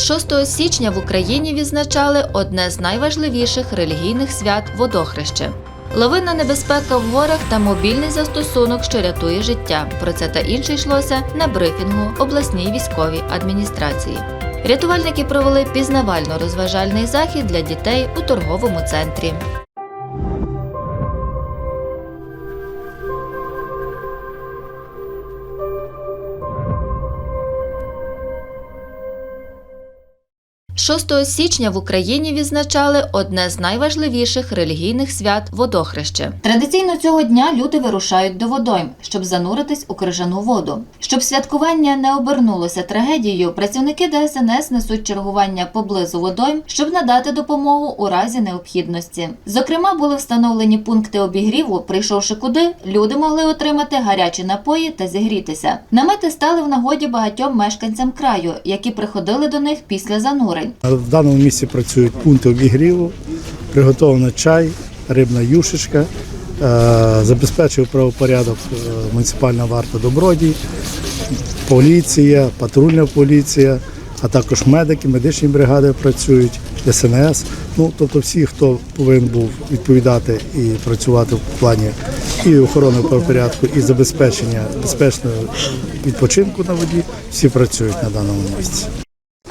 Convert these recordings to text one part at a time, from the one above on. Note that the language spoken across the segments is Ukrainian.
6 січня в Україні відзначали одне з найважливіших релігійних свят водохреще. Лавинна небезпека в горах та мобільний застосунок, що рятує життя. Про це та інше йшлося на брифінгу обласній військовій адміністрації. Рятувальники провели пізнавально-розважальний захід для дітей у торговому центрі. – 6 січня в Україні відзначали одне з найважливіших релігійних свят водохреще. Традиційно цього дня люди вирушають до водойм, щоб зануритись у крижану воду. Щоб святкування не обернулося трагедією, працівники ДСНС несуть чергування поблизу водойм, щоб надати допомогу у разі необхідності. Зокрема, були встановлені пункти обігріву. Прийшовши куди, люди могли отримати гарячі напої та зігрітися. Намети стали в нагоді багатьом мешканцям краю, які приходили до них після занурень. В даному місці працюють пункти обігріву, приготовлено чай, рибна юшечка, е, забезпечує правопорядок е, муніципальна варта Добродій, поліція, патрульна поліція, а також медики, медичні бригади працюють, ДСНС. Ну, тобто всі, хто повинен був відповідати і працювати в плані і охорони правопорядку, і забезпечення безпечного відпочинку на воді, всі працюють на даному місці.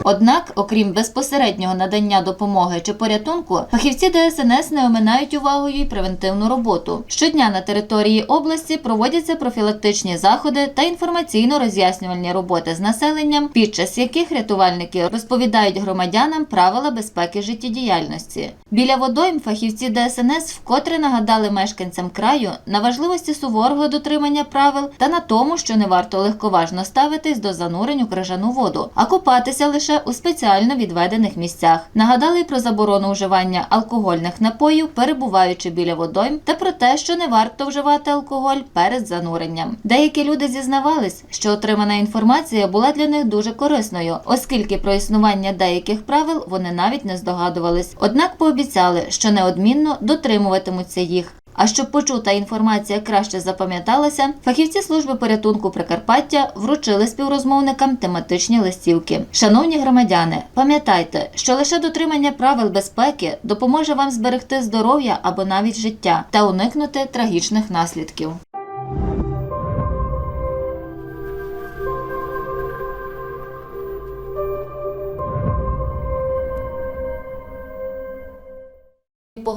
Однак, окрім безпосереднього надання допомоги чи порятунку, фахівці ДСНС не оминають увагою й превентивну роботу. Щодня на території області проводяться профілактичні заходи та інформаційно-роз'яснювальні роботи з населенням, під час яких рятувальники розповідають громадянам правила безпеки життєдіяльності. Біля водойм фахівці ДСНС вкотре нагадали мешканцям краю на важливості суворого дотримання правил та на тому, що не варто легковажно ставитись до занурень у крижану воду, а купатися лише у спеціально відведених місцях. Нагадали про заборону вживання алкогольних напоїв, перебуваючи біля водойм, та про те, що не варто вживати алкоголь перед зануренням. Деякі люди зізнавались, що отримана інформація була для них дуже корисною, оскільки про існування деяких правил вони навіть не здогадувались. Однак пообіцяли, що неодмінно дотримуватимуться їх. А щоб почута інформація краще запам'яталася, фахівці служби порятунку Прикарпаття вручили співрозмовникам тематичні листівки. Шановні громадяни, пам'ятайте, що лише дотримання правил безпеки допоможе вам зберегти здоров'я або навіть життя та уникнути трагічних наслідків.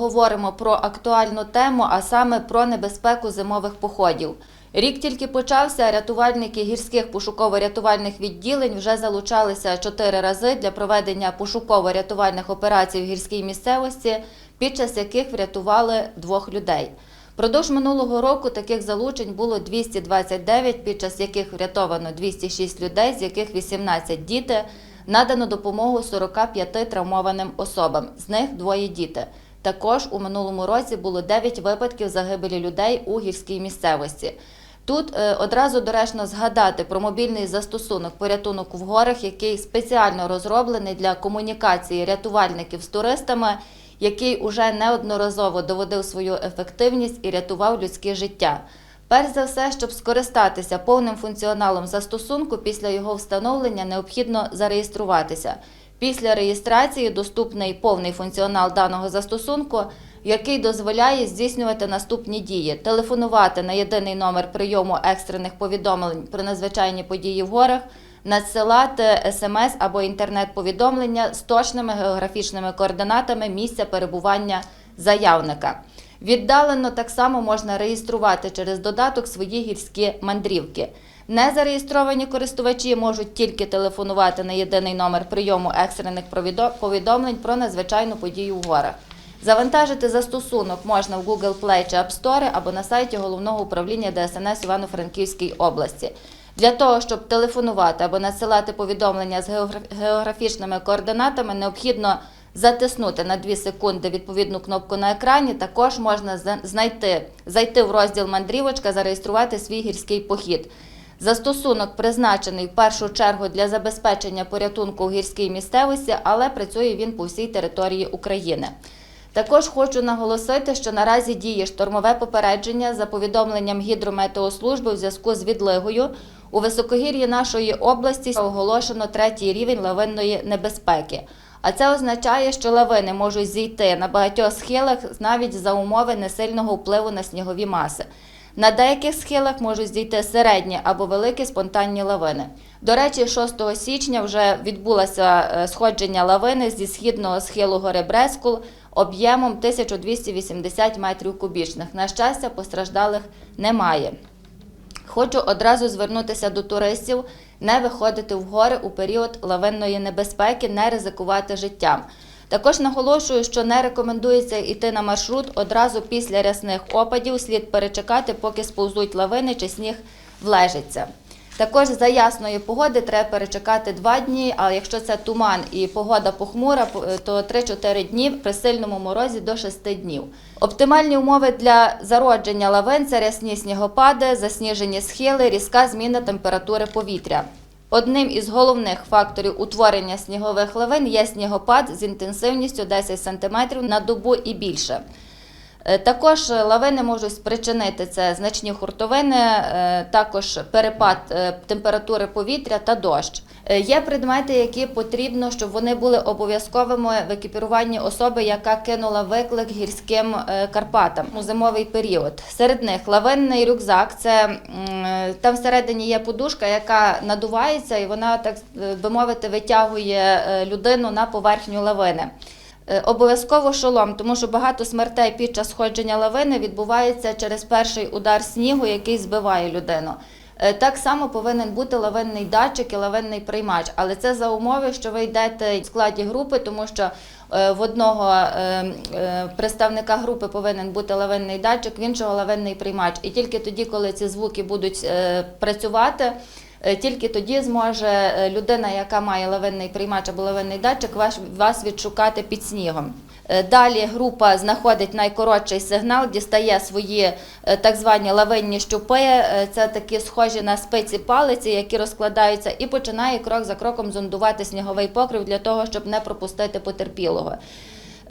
Поговоримо про актуальну тему, а саме про небезпеку зимових походів. Рік тільки почався. Рятувальники гірських пошуково-рятувальних відділень вже залучалися чотири рази для проведення пошуково-рятувальних операцій в гірській місцевості, під час яких врятували двох людей. Продовж минулого року таких залучень було 229, під час яких врятовано 206 людей, з яких 18 діти. Надано допомогу 45 травмованим особам, з них двоє діти. Також у минулому році було 9 випадків загибелі людей у гірській місцевості. Тут е, одразу доречно згадати про мобільний застосунок порятунок в горах, який спеціально розроблений для комунікації рятувальників з туристами, який уже неодноразово доводив свою ефективність і рятував людське життя. Перш за все, щоб скористатися повним функціоналом застосунку, після його встановлення необхідно зареєструватися. Після реєстрації доступний повний функціонал даного застосунку, який дозволяє здійснювати наступні дії: телефонувати на єдиний номер прийому екстрених повідомлень про надзвичайні події в горах, надсилати смс або інтернет-повідомлення з точними географічними координатами місця перебування заявника. Віддалено так само можна реєструвати через додаток свої гірські мандрівки. Незареєстровані користувачі можуть тільки телефонувати на єдиний номер прийому екстрених повідомлень про надзвичайну подію в горах. Завантажити застосунок можна в Google Play чи App Store або на сайті Головного управління ДСНС Івано-Франківській області. Для того, щоб телефонувати або надсилати повідомлення з географічними координатами, необхідно затиснути на 2 секунди відповідну кнопку на екрані. Також можна знайти, зайти в розділ мандрівочка, зареєструвати свій гірський похід. Застосунок призначений в першу чергу для забезпечення порятунку у гірській місцевості, але працює він по всій території України. Також хочу наголосити, що наразі діє штормове попередження за повідомленням гідрометеослужби в зв'язку з відлигою. У високогір'ї нашої області оголошено третій рівень лавинної небезпеки. А це означає, що лавини можуть зійти на багатьох схилах навіть за умови несильного впливу на снігові маси. На деяких схилах можуть зійти середні або великі спонтанні лавини. До речі, 6 січня вже відбулося е, сходження лавини зі східного схилу гори Брескул об'ємом 1280 метрів кубічних. На щастя, постраждалих немає. Хочу одразу звернутися до туристів, не виходити в гори у період лавинної небезпеки, не ризикувати життям. Також наголошую, що не рекомендується йти на маршрут одразу після рясних опадів, слід перечекати, поки сповзуть лавини чи сніг влежиться. Також за ясної погоди треба перечекати два дні, а якщо це туман і погода похмура, то 3-4 дні при сильному морозі до 6 днів. Оптимальні умови для зародження лавин це рясні снігопади, засніжені схили, різка зміна температури повітря. Одним із головних факторів утворення снігових лавин є снігопад з інтенсивністю 10 см на добу і більше. Е, Також лавини можуть спричинити це значні хуртовини, е, також перепад е, температури повітря та дощ. Е, Є предмети, які потрібно, щоб вони були обов'язковими в екіпіруванні особи, яка кинула виклик гірським е, Карпатам у зимовий період. Серед них лавинний рюкзак це е, там всередині є подушка, яка надувається, і вона так би мовити витягує людину на поверхню лавини. Обов'язково шолом, тому що багато смертей під час сходження лавини відбувається через перший удар снігу, який збиває людину. Е, Так само повинен бути лавинний датчик і лавинний приймач, але це за умови, що ви йдете в складі групи, тому що е, в одного е, представника групи повинен бути лавинний датчик, в іншого лавинний приймач. І тільки тоді, коли ці звуки будуть працювати, Тільки тоді зможе е, людина, яка має лавинний приймач або лавинний датчик, вас відшукати під снігом. Е, Далі група знаходить найкоротший сигнал, дістає свої е, так звані лавинні щупи. Е, Це такі схожі на спиці палиці, які розкладаються, і починає крок за кроком зондувати сніговий покрив для того, щоб не пропустити потерпілого.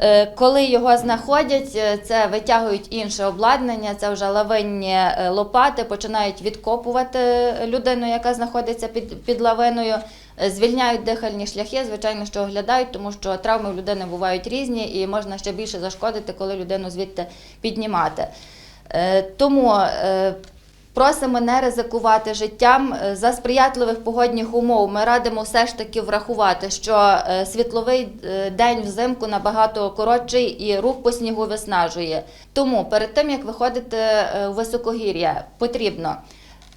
Е, Коли його знаходять, е, це витягують інше обладнання, це вже лавинні е, лопати, починають відкопувати людину, яка знаходиться під, під лавиною, звільняють дихальні шляхи, звичайно, що оглядають, тому що травми в людини бувають різні і можна ще більше зашкодити, коли людину звідти піднімати. Тому Просимо не ризикувати життям Е, за сприятливих погодних умов. Ми радимо все ж таки врахувати, що е, світловий е, день взимку набагато коротший і рух по снігу виснажує. Тому перед тим як виходити у високогір'я, потрібно.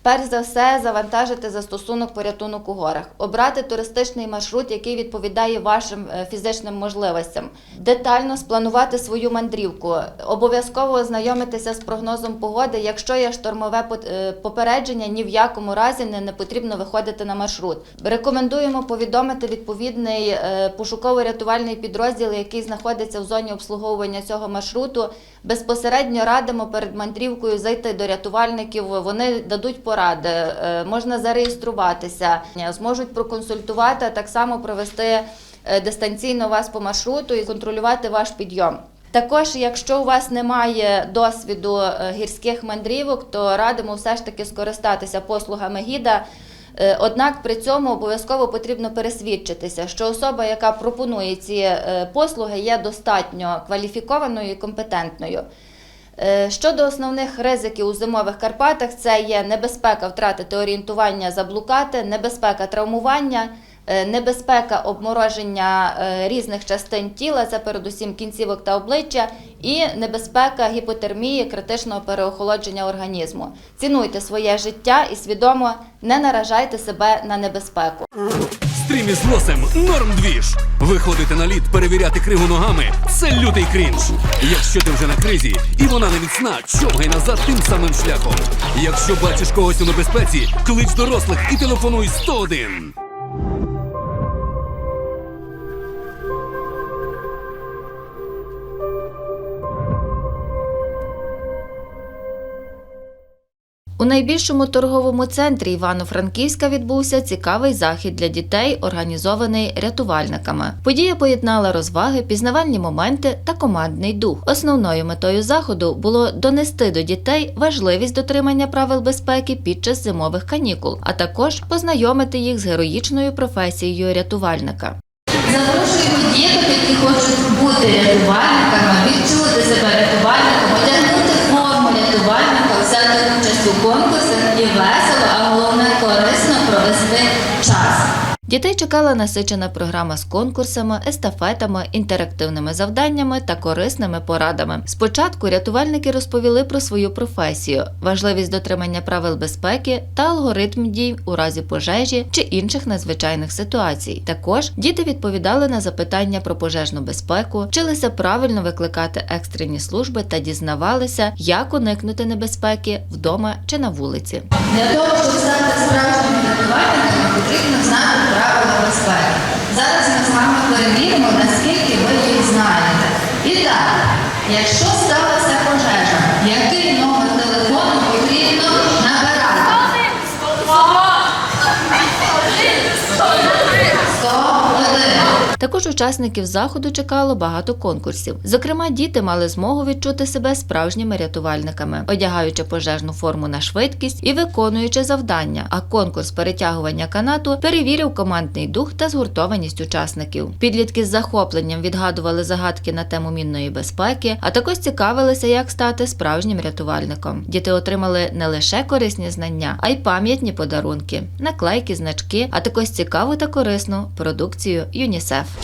Перш за все, завантажити застосунок порятунок у горах, обрати туристичний маршрут, який відповідає вашим е, фізичним можливостям, детально спланувати свою мандрівку, обов'язково ознайомитися з прогнозом погоди. Якщо є штормове е, попередження, ні в якому разі не, потрібно виходити на маршрут. Рекомендуємо повідомити відповідний е, пошуково-рятувальний підрозділ, який знаходиться в зоні обслуговування цього маршруту. Безпосередньо радимо перед мандрівкою зайти до рятувальників. Вони дадуть поради, е, можна зареєструватися, зможуть проконсультувати, а так само провести е, дистанційно вас по маршруту і контролювати ваш підйом. Також, якщо у вас немає досвіду е, гірських мандрівок, то радимо все ж таки скористатися послугами гіда. Е, Однак при цьому обов'язково потрібно пересвідчитися, що особа, яка пропонує ці е, послуги, є достатньо кваліфікованою і компетентною. Е, Щодо основних ризиків у зимових Карпатах, це є небезпека втратити орієнтування, заблукати, небезпека травмування, е, небезпека обмороження е, різних частин тіла, це передусім кінцівок та обличчя, і небезпека гіпотермії, критичного переохолодження організму. Цінуйте своє життя і свідомо не наражайте себе на небезпеку. Стрім із лосем норм двіж. Виходити на лід, перевіряти кригу ногами це лютий крінж. Якщо ти вже на кризі і вона не міцна, човгай назад тим самим шляхом. Якщо бачиш когось у небезпеці, клич дорослих і телефонуй 101. У найбільшому торговому центрі Івано-Франківська відбувся цікавий захід для дітей, організований рятувальниками. Подія поєднала розваги, пізнавальні моменти та командний дух. Основною метою заходу було донести до дітей важливість дотримання правил безпеки під час зимових канікул, а також познайомити їх з героїчною професією рятувальника. Запрошуємо діток, які хочуть бути рятувальниками, відчути себе рятувальником, одягнути форму рятувальника, взяти участь у конкурсах і весело, а головне корисно провести час. Дітей чекала насичена програма з конкурсами, естафетами, інтерактивними завданнями та корисними порадами. Спочатку рятувальники розповіли про свою професію, важливість дотримання правил безпеки та алгоритм дій у разі пожежі чи інших надзвичайних ситуацій. Також діти відповідали на запитання про пожежну безпеку, вчилися правильно викликати екстрені служби та дізнавалися, як уникнути небезпеки вдома чи на вулиці. Для того, щоб стати справжніми рятувальниками, потрібно Також учасників заходу чекало багато конкурсів. Зокрема, діти мали змогу відчути себе справжніми рятувальниками, одягаючи пожежну форму на швидкість і виконуючи завдання. А конкурс перетягування канату перевірив командний дух та згуртованість учасників. Підлітки з захопленням відгадували загадки на тему мінної безпеки, а також цікавилися, як стати справжнім рятувальником. Діти отримали не лише корисні знання, а й пам'ятні подарунки, наклейки, значки, а також цікаву та корисну продукцію ЮНІСЕФ.